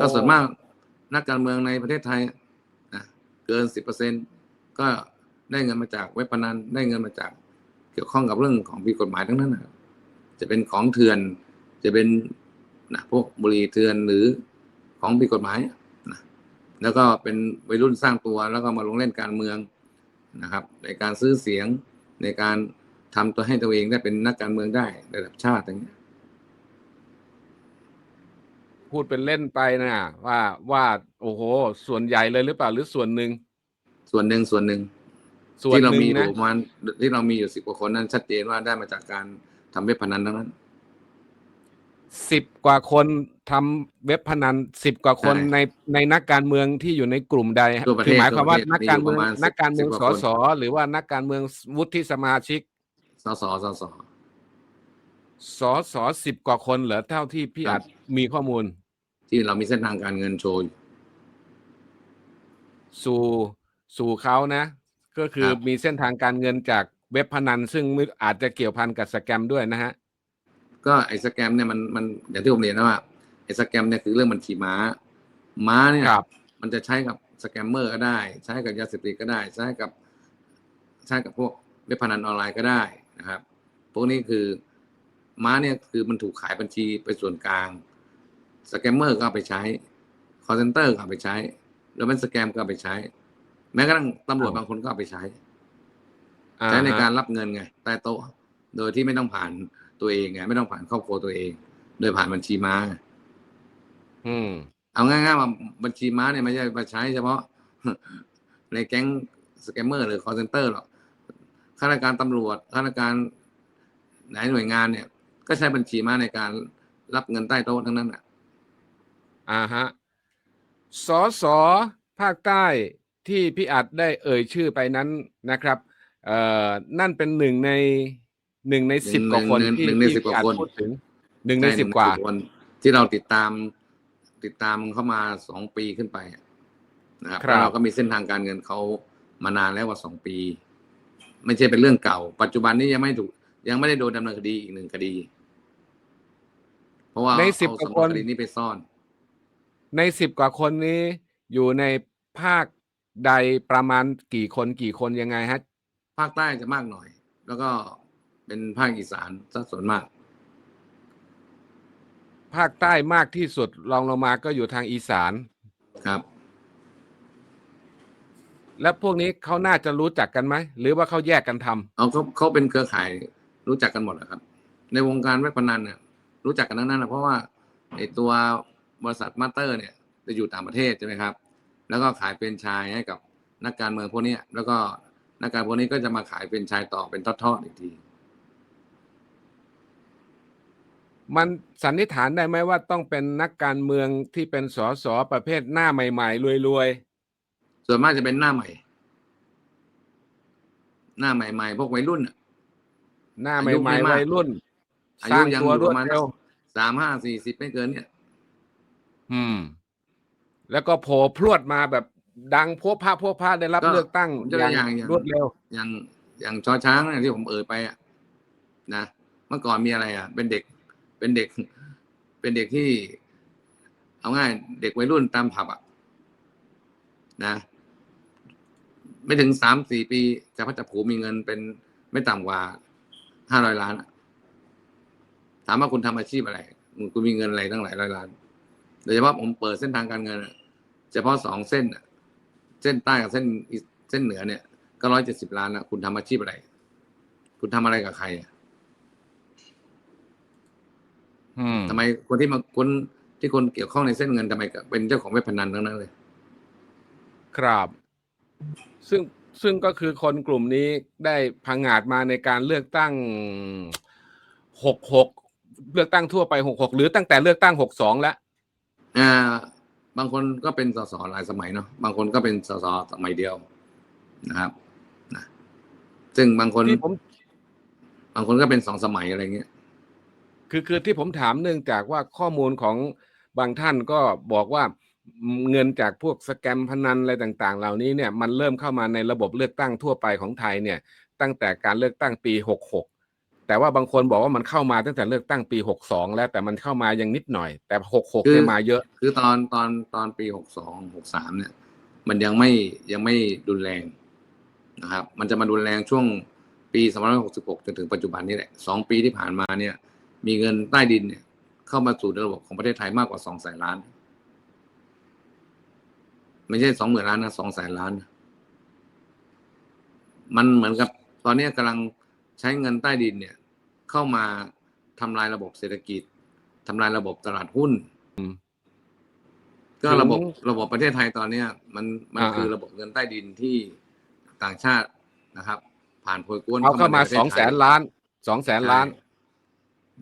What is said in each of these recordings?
ก็ส่วนมากนักการเมืองในประเทศไทยนะเกินสิบเปอร์เซ็นก็ได้เงินมาจากเว็บพนันได้เงินมาจากเกี่ยวข้องกับเรื่องของผิดกฎหมายทั้งนั้นนะจะเป็นของเถื่อน จะเป็นนะพวกบุหรี่เถื่อนหรือของผิดกฎหมายนะแล้วก็เป็นวัยรุ่นสร้างตัวแล้วก็มาลงเล่นการเมืองนะครับ ในการซื้อเสียงในการทำตัวให้ตัวเองได้เป็นนักการเมืองได้ระดับชาติอย่างเงี้ย พูดเป็นเล่นไปนะว่าว่าโอ้โห ส่วนใหญ่เลยหรือเปล่าหรือส่วนหนึ่งส่วนหนึ่งส่วนหนึ่งส่วนที่หเรานึ่งมีอยู่นะประมาณที่เรามีอยู่สิบกว่าคนนั้น ชัดเจนว่าได้มาจากการทำเว็บพนันทั้งนั้นสิบกว่าคนทำเว็บพนันสิบกว่าคนใช่ในในนักการเมืองที่อยู่ในกลุ่มใดทั่วประเทศคือหมายความว่าทั่วประเทศนักการเมืองมีอยู่ประมาณนักการเมือง10สกว่าคนสหรือว่านักการเมืองวุฒิสมาชิกสสสส สสสิบกว่าคนเหรอเท่าที่พี่ครัอาบจมีข้อมูล ที่เรามีเส้นทางการเงินโชว์อยู่ สู่สู่เขานะ ก็คือครับ มีเส้นทางการเงินจากเว็บพนัน ซึ่งอาจจะเกี่ยวพันกับสแกมด้วยนะฮะ ก็ไอ้สแกมเนี่ยมันมันอย่างที่ผมเรียนนะว่าไอ้สแกมเนี่ยคือเรื่องบัญชีม้า ม้าเนี่ยครับ มันจะใช้กับสแกมเมอร์ก็ได้ ใช้กับยาเสพติดก็ได้ ใช้กับใช้กับพวกเว็บพนันออนไลน์ก็ได้นะครับ พวกนี้คือ ม้าเนี่ยคือมันถูกขายบัญชีไปส่วนกลางสแกมเมอร์ก็เอาไปใช้คอร์เซนเตอร์ก็เอาไปใช้ แล้วมันสแกมก็เอาไปใช้ แม้กระทั่งตำรวจครับบางคนก็เอาไปใช้อ่าใช้ในฮะการรับเงินไงใต้โต๊ะ โดยที่ไม่ต้องผ่านตัวเองไงไม่ต้องผ่านครอบครัวตัวเอง โดยผ่านบัญชีม้า อืม เอาง่ายๆว่าบัญชีม้าเนี่ยไม่ใช่มาใช้เฉพาะ ในแก๊งสแกมเมอร์หรือคอร์เซนเตอร์หรอกข้าราชการตำรวจข้าราชการไหนหน่วยงานเนี่ย ก็ใช้บัญชีม้าในการรับเงินใต้โต๊ะทั้งนั้นอะอ่าฮะสอสอภาคใต้ที่พี่อัดได้เอ่ยชื่อไปนั้นนะครับเอ่อนั่นเป็นหนึ่งในหนึ่งในสิบกว่าคนที่หนึ่งในที่สิบกพี่ว่าอัดคนพูดถึงหนึ่งในช่สิบกว่าคนที่เราติดตามติดตามเข้ามาสองปีขึ้นไปอะนะครับครับแล้วเราก็มีเส้นทางการเงินเขามานานแล้วกว่าสองปี ไม่ใช่เป็นเรื่องเก่า ปัจจุบันนี้ยังไม่ถูกยังไม่ได้โดนดำเนินคดีอีกหนึ่งคดีเพ ราะว่าในเอาสิบกว่าสำนควนนคดีนี้ไปซ่อน ในสิบกว่าคนนี้อยู่ในภาคใดประมาณกี่คนกี่คนยังไงฮะ ภาคใต้จะมากหน่อย แล้วก็เป็นภาคอีสานซะส่วนมาก ภาคใต้มากที่สุดรองลงมาก็อยู่ทางอีสานครับ และพวกนี้เขาน่าจะรู้จักกันไหมหรือว่าเขาแยกกันทำเอาเขาเขาเป็นเครือข่ายรู้จักกันหมดนะครับ ในวงการเว็บพนันเนี่ย รู้จักกันทั้งนั้นนะเพราะว่าไอตัวบริษัทมาสเตอร์เนี่ยจะอยู่ต่างประเทศใช่ไหมครับ แล้วก็ขายเป็นไชายให้กับนักการเมืองพวกเนี้ยแล้วก็นักการพวกนี้ก็จะมาขายเป็นไชายต่อเป็นทอดๆอีกที มันสันนิษฐานได้ไหมว่าต้องเป็นนักการเมืองที่เป็นสสประเภทหน้าใหม่ๆรวยส่วนมากจะเป็นหน้าใหม่ หน้าใหม่ๆพวกวัยรุ่นน่ะๆหน้าอาใหยุม่ไม่ๆมากวัยรุ่น อาสร้างยุยังตัวอยู่รปวดระมาณเร็ว สามห้าสี่สิบไม่เกินเนี่ย อืม แล้วก็โผล่พรวดมาแบบดังพวกพระพวกพระได้รับก็เลือกตั้งผมจะได้อย่างอย่าง รวดเร็ว อย่างอย่างชอช้างเนี่ยที่ผมเอ่ยไปอะนะเมื่อก่อนมีอะไรอะ เป็นเด็กเป็นเด็ก เป็นเด็กที่ เอาง่าย เด็กวัยรุ่นตามผับอะนะ ไม่ถึงสามสี่ปีจะพัชผูมีเงินเป็นไม่ต่ำกว่าห้าร้อยล้านอะ ถามว่าคุณทำอาชีพอะไร คุณมีเงินอะไรตั้งหลายร้อยล้าน โดยเฉพาะผมเปิดเส้นทางการเงินอะเฉพาะสองเส้นอะเส้นใต้กับเส้นอีเส้นเหนือเนี่ย ก็ร้อยเจ็ดสิบล้านแล้วคุณทำอาชีพอะไร คุณทำอะไรกับใครอะอืมทำไมคนที่มาคนที่คนเกี่ยวข้องในเส้นเงินทำไมก็เป็นเจ้าของเว็บพนันทั้งนั้นเลย ครับ ซึ่งซึ่งก็คือคนกลุ่มนี้ได้พังงาดมาในการเลือกตั้งหกหก เลือกตั้งทั่วไปหกหกหรือตั้งแต่เลือกตั้งหกสองแล้วอ่า บางคนก็เป็นสสหลายสมัยเนาะบางคนก็เป็นสสสมัยเดียวนะครับนะซึ่งบางคนที่ผมบางคนก็เป็นสองสมัยอะไรเงี้ยคือคือที่ผมถามเนื่องจากว่าข้อมูลของบางท่านก็บอกว่าเงินจากพวกสแกมพนันอะไรต่าง ๆ เหล่านี้เนี่ยมันเริ่มเข้ามาในระบบเลือกตั้งทั่วไปของไทยเนี่ย ตั้งแต่การเลือกตั้งปี 66 แต่ว่าบางคนบอกว่ามันเข้ามาตั้งแต่เลือกตั้งปีหกสองแล้วแต่มันเข้ามายังนิดหน่อย แต่หกหกคือเนี่ยมาเยอะ คือตอนตอนตอนปีหกสองหกสามเนี่ย มันยังไม่ยังไม่รุนแรงนะครับ มันจะมารุนแรงช่วงปีสองพันหกสิบหกจนถึงปัจจุบันนี้แหละสองปีที่ผ่านมาเนี่ย มีเงินใต้ดินเนี่ย เข้ามาสู่ระบบของประเทศไทยมากกว่าสองแสนล้าน ไม่ใช่สองหมื่นล้านนะสองแสนล้านนะมันเหมือนกับ ตอนนี้กำลัง ใช้เงินใต้ดินเนี่ย เข้ามาทำลายระบบเศรษฐกิจทำลายระบบตลาดหุ้นอืมก็ถึงระบบระบบประเทศไทยตอนเนี้ย มันมันอ่าคือระบบเงินใต้ดินที่ต่างชาตินะครับ ผ่านโพยกวนเอาเข้ามาในประสองทศแสไทยนล้านสองแสนล้านใช่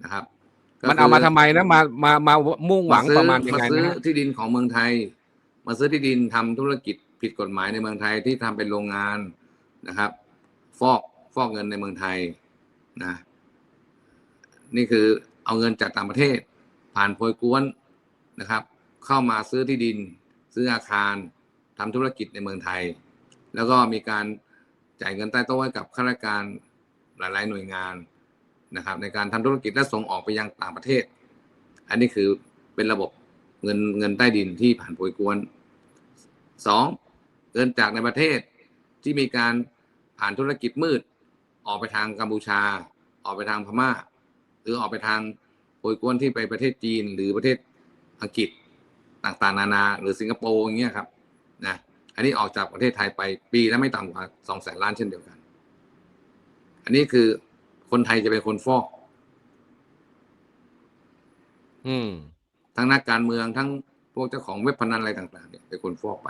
นะครับ มันเอามาทำไมนะมามามามุ่งหวังซื้อประมาณยังไงซื้อนะฮะที่ดินของเมืองไทย มาซื้อที่ดินทำธุรกิจผิดกฎหมายในเมืองไทยที่ทำเป็นโรงงานนะครับ ฟอก ฟอกเงินในเมืองไทยนะนี่คือเอาเงินจากต่างประเทศ ผ่านโพยกวนนะครับ เข้ามาซื้อที่ดิน ซื้ออาคารทำธุรกิจในเมืองไทย แล้วก็มีการจ่ายเงินใต้โต๊ะให้กับข้าราชการหลายๆหน่วยงานนะครับ ในการทำธุรกิจและส่งออกไปยังต่างประเทศ อันนี้คือเป็นระบบเงินเงินใต้ดินที่ผ่านโพยกวนสองเงินจากในประเทศที่มีการผ่านธุรกิจมืด ออกไปทางกัมพูชา ออกไปทางพม่า หรือออกไปทางโพยกวนที่ไปประเทศจีนหรือประเทศอังกฤษต่างๆ นานา หรือสิงคโปร์อย่างเงี้ยครับนะอันนี้ออกจากประเทศไทยไปปีละไม่ต่ำกว่าสองแสนล้านเช่นเดียวกัน อันนี้คือคนไทยจะเป็นคนฟอก อืม ทั้งนักการเมืองทั้งพวกเจ้าของเว็บพนันอะไรต่าง ๆ เนี่ยเป็นคนฟอกไป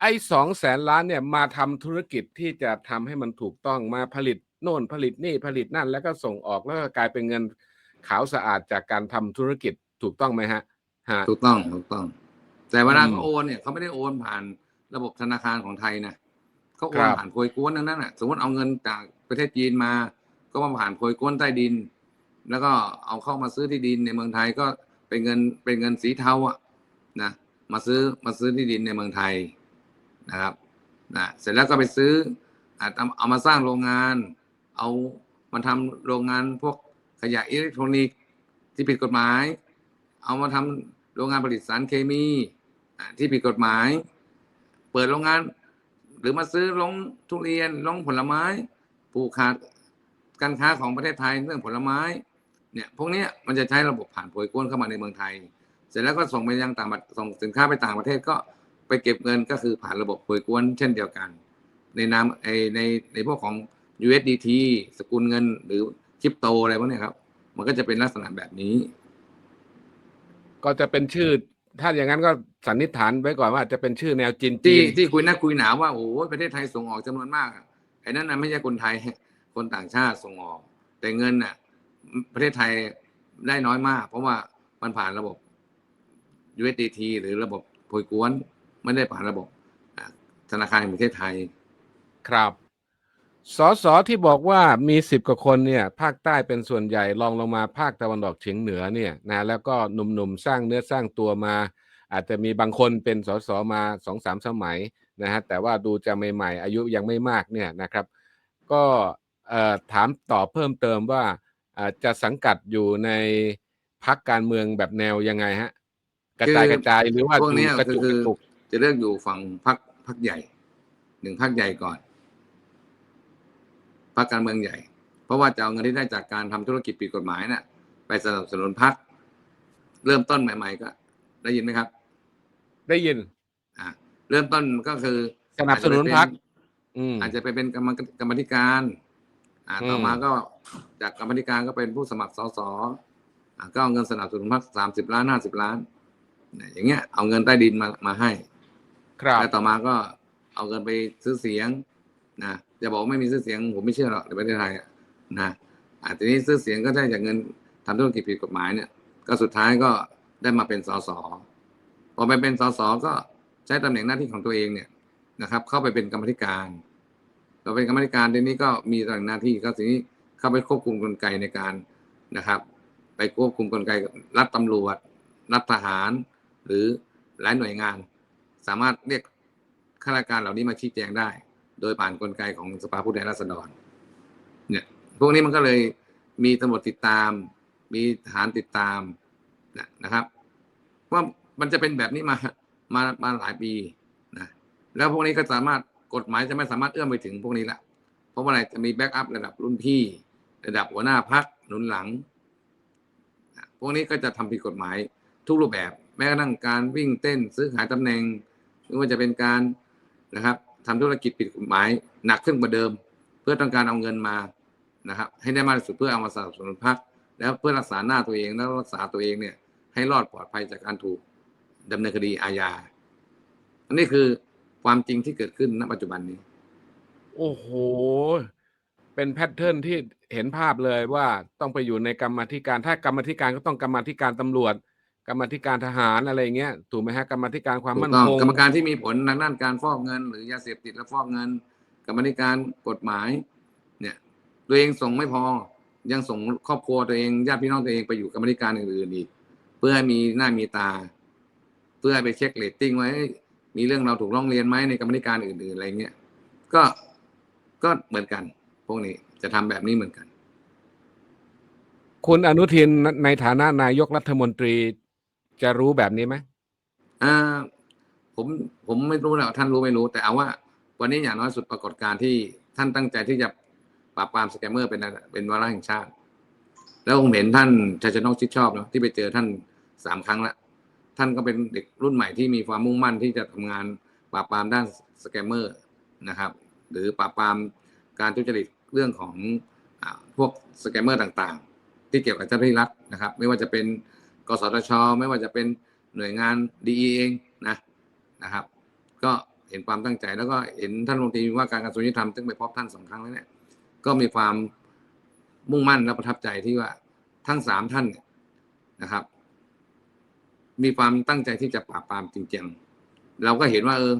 ไอ้สองแสนล้านเนี่ยมาทำธุรกิจที่จะทำให้มันถูกต้องมาผลิต โน่นผลิตนี่ผลิตนั่น แล้วก็ส่งออกแล้วก็กลายเป็นเงินขาวสะอาดจากการทำธุรกิจถูกต้องไหมฮะฮะ ถูกต้องถูกต้อง แต่เวลาอืมเขาโอนเนี่ยเขาไม่ได้โอนผ่านระบบธนาคารของไทยนะเขาโอครันบผ่านโพยกวนทั้งนั้นอะ สมมติเอาเงินจากประเทศจีนมา ก็มาผ่านโพยกวนใต้ดิน แล้วก็เอาเข้ามาซื้อที่ดินในเมืองไทยก็เป็นเงินเป็นเงินสีเทาอะนะมาซื้อมาซื้อที่ดินในเมืองไทยนะครับนะเสร็จแล้วก็ไปซื้ออาจเอาเอามาสร้างโรงงาน เอามาทำโรงงานพวกขยะอิเล็กทรอนิกส์ที่ผิดกฎหมาย เอามาทำโรงงานผลิตสารเคมีที่ผิดกฎหมาย เปิดโรงงาน หรือมาซื้อลงทุเรียนลงผลไม้ผูกขาดการค้าของประเทศไทยเรื่องผลไม้เนี่ยพวกนี้มันจะใช้ระบบผ่านโผยกวนเข้ามาในเมืองไทย เสร็จแล้วก็ส่งไปยังต่างประส่งสินค้าไปต่างประเทศก็ไปเก็บเงินก็คือผ่านระบบโผยกวนเช่นเดียวกัน ในนามในในในพวกของ USDT สกุลเงิน หรือคริปโตอะไรพวกเนี้ยครับ มันก็จะเป็นลักษณะแบบนี้ ก็จะเป็นชื่อ ถ้าอย่างนั้นก็สันนิษฐานไว้ก่อนว่าจะเป็นชื่อแนวจีนที่จีนที่คุยนักคุยหนาว่าโอ้โหประเทศไทยส่งออกจำนวนมากอะไอ้นั่นนะไม่ใช่คนไทยคนต่างชาติส่งออก แต่เงินน่ะ ประเทศไทยได้น้อยมาก เพราะว่ามันผ่านระบบ USDT หรือระบบโพยกวนไม่ได้ผ่านระบบอะธนาคารแห่งประเทศไทย ครับ สสที่บอกว่ามีสิบกว่าคนเนี่ย ภาคใต้เป็นส่วนใหญ่รองลงมาภาคตะวันออกเฉียงเหนือเนี่ยนะแล้วก็หนุ่มๆสร้างเนื้อสร้างตัวมา อาจจะมีบางคนเป็นสสมาสองสามสมัยนะฮะแต่ว่าดูจะใหม่ๆ อายุยังไม่มากเนี่ยนะครับ ก็ถามต่อเพิ่มเติมว่าจะสังกัดอยู่ในพักการเมืองแบบแนวยังไงฮะ กระจายกระจายหรือว่าพวกนี้กระจุกคือจะเลือกอยู่ฝั่งพักพักใหญ่หนึ่งพักใหญ่ก่อน พักการเมืองใหญ่ เพราะว่าจะเอาเงินที่ได้จากการทำธุรกิจผิดกฎหมายน่ะ ไปสนับสนุนพักเริ่มต้นใหม่ ๆ ก็ ได้ยินไหมครับ ได้ยิน อ่าเริ่มต้นก็คือสนับสนุนพรรคอืมอาจจะไปเป็นกรรมกรรมธิการ อ่า ต่ออืมมาก็จากกรรมธิการก็เป็นผู้สมัครสสอ่าก็เอาเงินสนับสนุนพรรคสามสิบล้านห้าสิบล้านเนี่ยอย่างเงี้ยเอาเงินใต้ดินมามาให้ ครับแล้วต่อมาก็เอาเงินไปซื้อเสียงนะ จะบอกไม่มีซื้อเสียงผมไม่เชื่อหรอกในประเทศไทยอะนะอาทีนี้ซื้อเสียงก็ได้จากเงินทำธุรกิจผิดกฎหมายเนี่ย ก็สุดท้ายก็ได้มาเป็นสสพอไปเป็นสสก็ใช้ตำแหน่งหน้าที่ของตัวเองเนี่ยนะครับ เข้าไปเป็นกรรมธิการเราเป็นกรรมธิการทีนี้ก็มีตำแหน่งหน้าที่ก็ทีนี้เข้าไปควบคุมกลไกในการนะครับ ไปควบคุมกลไกรัฐตำรวจรัฐทหาร หรือหลายหน่วยงาน สามารถเรียกข้าราชการเหล่านี้มาชี้แจงได้ โดยผ่านกลไกของสภาผู้แทนราษฎร เนี่ย พวกนี้มันก็เลยมีตำรวจติดตาม มีทหารติดตามนะนะครับ ว่ามันจะเป็นแบบนี้มามามาหลายปีนะแล้วพวกนี้ก็สามารถกฎหมายจะไม่สามารถเอื้อมไปถึงพวกนี้ละเพราะว่าอะไรจะมีแบ็กอัพระดับรุ่นพี่ ระดับหัวหน้าพักหนุนหลังนะพวกนี้ก็จะทำผิดกฎหมายทุกรูปแบบ แม้กระทั่งการวิ่งเต้นซื้อขายตำแหน่งไม่ว่าจะเป็นการนะครับ ทำธุรกิจผิดกฎหมายหนักขึ้นกว่าเดิม เพื่อต้องการเอาเงินมานะครับให้ได้มากที่สุดเพื่อเอามาสนับสนุนพรรคแล้วเพื่อรักษาหน้าตัวเองแล้วรักษาตัวเองเนี่ย ให้รอดปลอดภัยจากการถูกดำเนินคดีอาญาอันนี้คือความจริงที่เกิดขึ้นณปัจจุบันนี้ โอ้โห เป็นแพทเทิร์นที่เห็นภาพเลยว่าต้องไปอยู่ในกรรมธิการ ถ้ากรรมธิการก็ต้องกรรมธิการตำรวจ กรรมาธิการทหารอะไรเงี้ยถูกไหมฮะกรรมาธิการความถูมั่กนต้องคงกรรมการที่มีผลทางด้านการฟอกเงิน หรือยาเสพติดและฟอกเงิน กรรมธิการกฎหมาย เนี่ย ตัวเองส่งไม่พอ ยังส่งครอบครัวตัวเองญาติพี่น้องตัวเองไปอยู่กรรมธิการอื่นๆอีก เพื่อให้มีหน้ามีตา เพื่อให้ไปเช็คเรตติ้งไว้มีเรื่องเราถูกร้องเรียนไหมในกรรมธิการอื่นๆอะไรเงี้ยก็ก็เหมือนกัน พวกนี้จะทำแบบนี้เหมือนกัน คุณอนุทินในฐานะนายกรัฐมนตรี จะรู้แบบนี้ไหมอ่า ผมผมไม่รู้นะท่านรู้ไม่รู้ แต่เอาว่า วันนี้อย่างน้อยสุดปรากฏการณ์ที่ท่านตั้งใจที่จะปราบปรามสแกมเมอร์เป็นเป็นวาระแห่งชาติ แล้วผมเห็นท่านชัยชนกชิดชอบเนาะที่ไปเจอท่านสามครั้งละท่านก็เป็นเด็กรุ่นใหม่ที่มีความมุ่งมั่นที่จะทำงานปราบปรามด้านสแกมเมอร์นะครับ หรือปราบปรามการทุจริตเรื่องของอพวกสแกมเมอร์ต่างๆ ที่เกี่ยวกับเจ้าหน้าที่รัฐนะครับ ไม่ว่าจะเป็น กสทช ไม่ว่าจะเป็นหน่วยงานดีเองนะนะครับ ก็เห็นความตั้งใจแล้วก็เห็นท่านรัฐมนตรีว่าการกระทรวงยุติธรรมซึ่งไปพบท่านสองครั้งแล้วเนี่ยก็มีความมุ่งมั่นและประทับใจที่ว่าทั้งสามท่านนะครับ มีความตั้งใจที่จะปราบปรามจริงๆ เราก็เห็นว่าเออ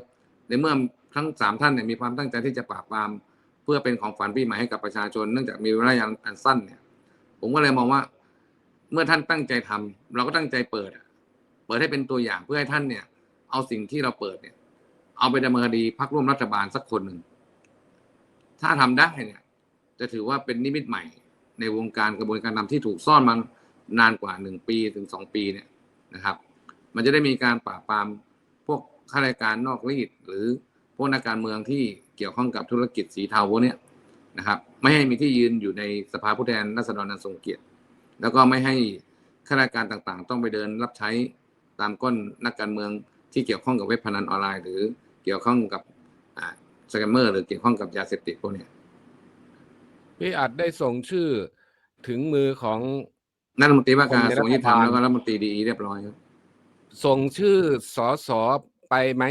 ในเมื่อทั้งสามท่านเนี่ยมีความตั้งใจที่จะปราบปราม เพื่อเป็นของขวัญปีใหม่ให้กับประชาชนเนื่องจากมีระยะอันสั้นเนี่ย ผมก็เลยมองว่า เมื่อท่านตั้งใจทำเราก็ตั้งใจเปิด เปิดให้เป็นตัวอย่างเพื่อให้ท่านเนี่ย เอาสิ่งที่เราเปิดเนี่ย เอาไปดำเนินคดีพักร่วมรัฐบาลสักคนหนึ่งถ้าทำได้เนี่ย จะถือว่าเป็นนิมิตใหม่ ในวงการกระบวนการนำที่ถูกซ่อนมานานกว่าหนึ่งปีถึงสองปีเนี่ยนะครับ มันจะได้มีการปราบปรามพวกข้าราชการนอกรีดหรือพวกนักการเมืองที่เกี่ยวข้องกับธุรกิจสีเทาพวกเนี้ยนะครับ ไม่ให้มีที่ยืนอยู่ในสภาผู้แทนราษฎรอันทรงเกียรติ แล้วก็ไม่ให้ข้าราชการต่างๆ ต้องไปเดินรับใช้ตามก้นนักการเมืองที่เกี่ยวข้องกับเว็บพนันออนไลน์ หรือเกี่ยวข้องกับอ่าสแกมเมอร์หรือเกี่ยวข้องกับยาเสพติดพวกเนี้ยพี่อัดได้ส่งชื่อถึงมือของนักรัฐมนตรีว่าการคนกในระทรวงยุติธรรมรัฐบาลแล้วก็รัฐมนตรีดีเรียบร้อยครับส่งชื่อสอสอไปไหม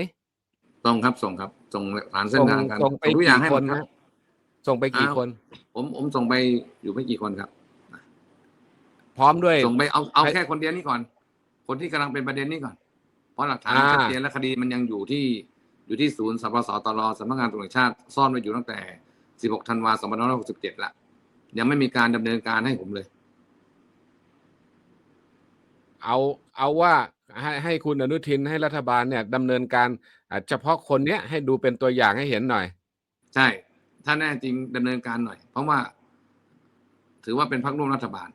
ส่งครับส่งครับ ส่งฐานเส้นส่งทางการส่งไปทุกอย่างให้กี่หคมนดครันะบส่งไปกี่อ้าวคน ผมผมส่งไปอยู่ไม่กี่คนครับ พร้อมด้วย ส่งไปเอาเอาให้แค่คนเดียวนี่ก่อน คนที่กำลังเป็นประเด็นนี้ก่อน เพราะหลักฐานอ่าชัดเจนและคดีมันยังอยู่ที่อยู่ที่ศูนย์สปสตรสำนักงานตำรวจแห่งชาติซ่อนไว้อยู่ตั้งแต่ 16 ธันวาคม 2567 ละยังไม่มีการดำเนินการให้ผมเลย เอาเอาว่าให้ให้คุณอนุทินให้รัฐบาลเนี่ยดำเนินการอะเฉพาะคนเนี้ยให้ดูเป็นตัวอย่างให้เห็นหน่อย ใช่ ถ้าแน่จริงดำเนินการหน่อย เพราะว่า ถือว่าเป็นพรรคร่วมรัฐบาล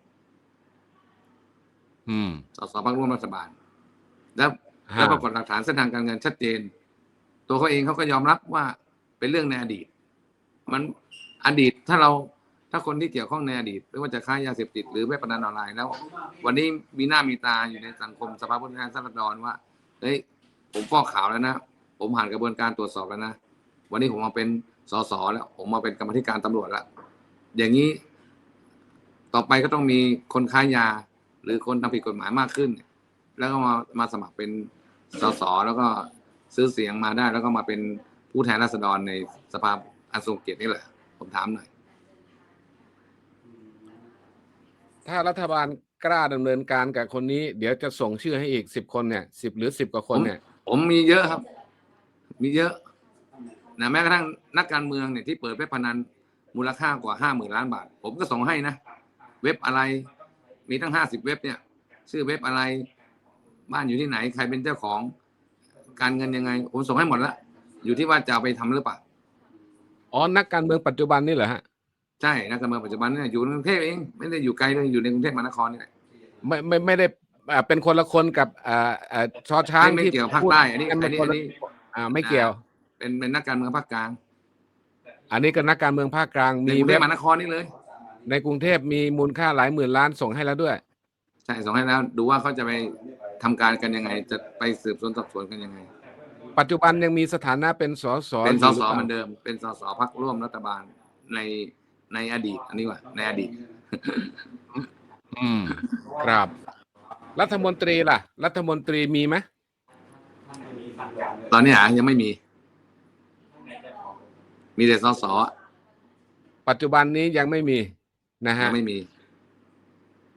อืมสสพรรคร่วมรัฐบาล แล้วฮะแล้วปรากฏหลักฐานเส้นทางการเงินชัดเจน ตัวเขาเองเขาก็ยอมรับว่าเป็นเรื่องในอดีต มันอดีตถ้าเราถ้าคนที่เกี่ยวข้องในอดีตไม่ว่าจะค้ายาเสพติดหรือเว็บพนันออนไลน์แล้ว วันนี้มีหน้ามีตาอยู่ในสังคมสภาผู้แทนราษฎรว่าเฮ้ยผมฟอกข่าวแล้วนะผมผ่านกระบวนการตรวจสอบแล้วนะวันนี้ผมมาเป็นสสแล้ว ผมมาเป็นกรรมาธิการตำรวจแล้วอย่างนี้ต่อไปก็ต้องมีคนค้ายา หรือคนทำผิดกฎหมายมากขึ้น แล้วก็มามาสมัครเป็นสสแล้วก็ซื้อเสียงมาได้ แล้วก็มาเป็นผู้แทนราษฎรในสภาอันทรงเกียรตินี่แหละ ผมถามหน่อย ถ้ารัฐบาลกล้าดำเนินการกับคนนี้ เดี๋ยวจะส่งชื่อให้อีกสิบคนเนี่ยสิบหรือสิบกว่าคนเนี่ย ผมมีเยอะครับ มีเยอะนะแม้กระทั่งนักการเมืองเนี่ยที่เปิดเว็บพนันมูลค่ากว่าห้าหมื่นล้านบาท ผมก็ส่งให้นะ เว็บอะไร มีทั้งห้าสิบเว็บเนี่ย ชื่อเว็บอะไร บ้านอยู่ที่ไหน ใครเป็นเจ้าของ การเงินยังไง ผมส่งให้หมดแล้วอยู่ที่ว่าจะเอาไปทำหรือเปล่าอ๋อนักการเมืองปัจจุบันนี่เหรอฮะใช่นักการเมืองปัจจุบันเนี่ยอยู่ในกรุงเทพเองไม่ได้อยู่ไกลเลยอยู่ในกรุงเทพมหานครนี่แหละไม่ไม่ไม่ได้อ่าเป็นคนละคนกับอ่าอ่าชอช้างไม่ไม่ที่เกี่ยวกับภาคพูดใต้อันนี้กัอันเป็นี้คอันละนี้อ่าไม่เกี่ยว เป็นเป็นนักการเมืองภาคกลาง อันนี้ก็นักการเมืองภาคกลางในมีกรุงเทเว็พบมหานครนี่เลย ในกรุงเทพมีมูลค่าหลายหมื่นล้านส่งให้แล้วด้วย ใช่ส่งให้แล้วดูว่าเขาจะไปทำการกันยังไง จะไปสืบสวนสอบสวนกันยังไง ปัจจุบันยังมีสถานะเป็นสสเป็นสอยู่สหรือปล่าเหมือนเดิม เป็นสสพักร่วมรัฐบาลในในอดีต อันนี้ว่าในอดีต อืมครับ รัฐมนตรีล่ะ รัฐมนตรีมีไหมตอนนี้หายังไม่มี มีแต่สสปัจจุบันนี้ยังไม่มี นะยัฮะงไม่มี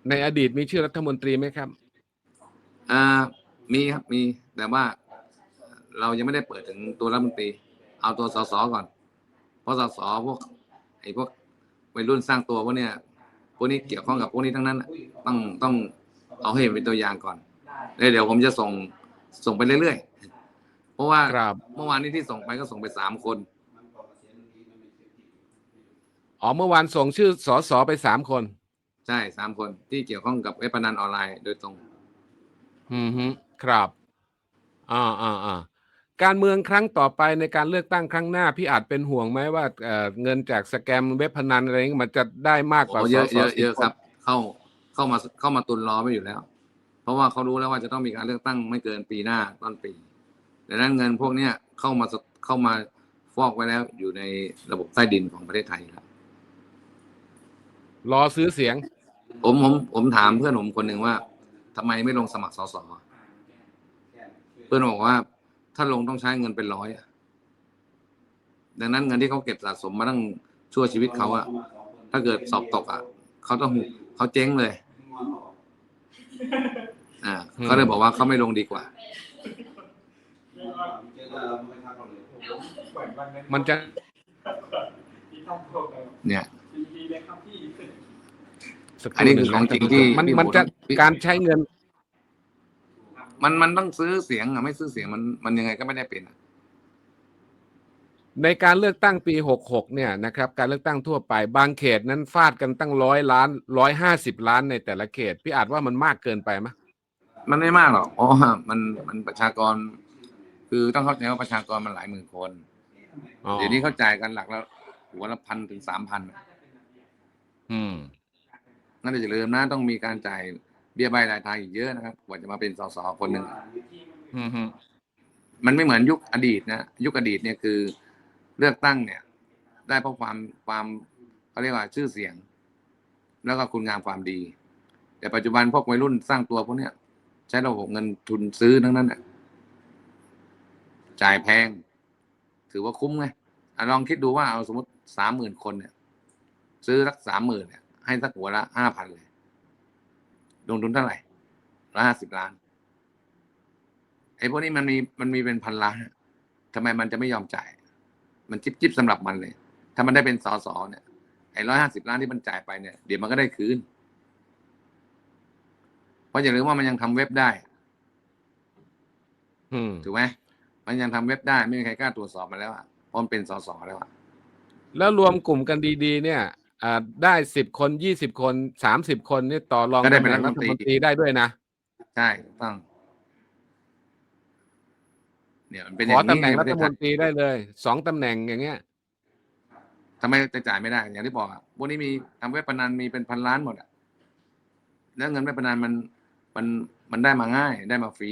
ในอดีตมีชื่อรัฐมนตรีไหมครับอ่ามีครับมี แต่ว่าเรายังไม่ได้เปิดถึงตัวรัฐมนตรี เอาตัวสสก่อน เพราะสสพวกไอ้พวกวัยรุ่นสร้างตัวพวกเนี้ยพวกนี้เกี่ยวข้องกับพวกนี้ทั้งนั้นน่ะต้องต้องเอาให้เห็นเป็นตัวอย่างก่อนแล้วเดี๋ยวผมจะส่งส่งไปเรื่อยๆ เพราะว่าครับเมื่อวานนี้ที่ส่งไปก็ส่งไปสามคน อ๋อเมื่อวานส่งชื่อสสไปสามคน ใช่สามคนที่เกี่ยวข้องกับเว็บพนันออนไลน์โดยตรง อืมฮึครับอ่าอ่าอ่าการเมืองครั้งต่อไปในการเลือกตั้งครั้งหน้า พี่อาจเป็นห่วงไหมว่าเอ่อเงินจากสแกมเว็บพนันอะไรนี้มันจะได้มากกว่าโอ้เยอะสสเยอะสิเยอะนครับ เข้าเข้ามาเข้ามาตุนรอไว้อยู่แล้ว เพราะว่าเขารู้แล้วว่าจะต้องมีการเลือกตั้งไม่เกินปีหน้าต้นปีดังนั้นเงินพวกเนี้ยเข้ามาเข้ามาฟอกไว้แล้วอยู่ในระบบใต้ดินของประเทศไทยครับ รอซื้อเสียง ผมผมผมถามเพื่อนผมคนหนึ่งว่าทำไมไม่ลงสมัครสสเพื่อนบอกว่า ถ้าลงต้องใช้เงินเป็นร้อยอะดังนั้นเงินที่เขาเก็บสะสมมาตั้งชั่วชีวิตเขาอะถ้าเกิดสอบตกอะเขาต้องเขาเจ๊งเลย อ่าอืมเขาเลยบอกว่าเขาไม่ลงดีกว่า มันจะ เนี่ย สักคอันนี้รู่หคือของจริงที่มันที่มันผมจะที่ การใช้เงิน มันมันต้องซื้อเสียงอะไม่ซื้อเสียงมันมันยังไงก็ไม่ได้เป็นอะในการเลือกตั้งปีหกหกเนี่ยนะครับ การเลือกตั้งทั่วไปบางเขตนั้นฟาดกันตั้งร้อยล้านร้อยห้าสิบล้านในแต่ละเขต พี่อาจว่ามันมากเกินไปไหมมันไม่มากหรอกเพราะว่ามันมันประชากร คือต้องเข้าใจว่าประชากรมันหลายหมื่นคน อ๋อเดี๋ยวนี้เขาจ่ายกันหลักแล้วหัวละพันถึงสามพันอืม นั่นอย่าลืมนะต้องมีการจ่ายเบี้ยใบรายทางอีกเยอะนะครับกว่าจะมาเป็นสสคนหนึ่งอืมฮึมันไม่เหมือนยุคอดีตนะยุคอดีตเนี่ยคือเลือกตั้งเนี่ย ได้เพราะความความเขาเรียกว่าชื่อเสียง แล้วก็คุณงามความดี แต่ปัจจุบันพวกวัยรุ่นสร้างตัวพวกเนี้ยใช้ระบบเงินทุนซื้อทั้งนั้นน่ะจ่ายแพง ถือว่าคุ้มไงอะลองคิดดูว่าเอาสมมติสามหมื่นคนเนี่ย ซื้อสักสามหมื่นเนี่ย ให้สักหัวละห้าพันเลยลงทุนเท่าไหร่ร้อยห้าสิบล้านไอ้พวกนี้มันมีมันมีเป็นพันล้านอะทำไมมันจะไม่ยอมจ่าย มันจิบจิบสำหรับมันเลย ถ้ามันได้เป็นสอสอเนี่ยไอ้ร้อยห้าสิบล้านที่มันจ่ายไปเนี่ยเดี๋ยวมันก็ได้คืนเพราะอย่าลืมว่ามันยังทำเว็บได้อืมถูกไหมมันยังทำเว็บได้ไม่มีใครกล้าตรวจสอบมันแล้วอะเพราะมันเป็นสอสอแล้วอะแล้วรวมกลุ่มกันดี ๆ เนี่ย อ่าได้สิบคนยี่สิบคนสามสิบคนนี่ต่อรองก็ได้ตำเป็แหนน่งรัรัฐฐมมนนตตรีรีได้ด้วยนะ ใช่ถูกต้อง เนี่ยมันเป็นอขอย่างนี้ตำแหน่งใปรัระเทฐศมไทนยตรีได้เลยสองตำแหน่งอย่างเงี้ย ทำไมจะจ่ายไม่ได้ อย่างที่บอกอะพวกนี้มีทำเว็บพนันมีเป็นพันล้านหมดอะแล้วเงินเว็บพนันมันมันมันได้มาง่ายได้มาฟรี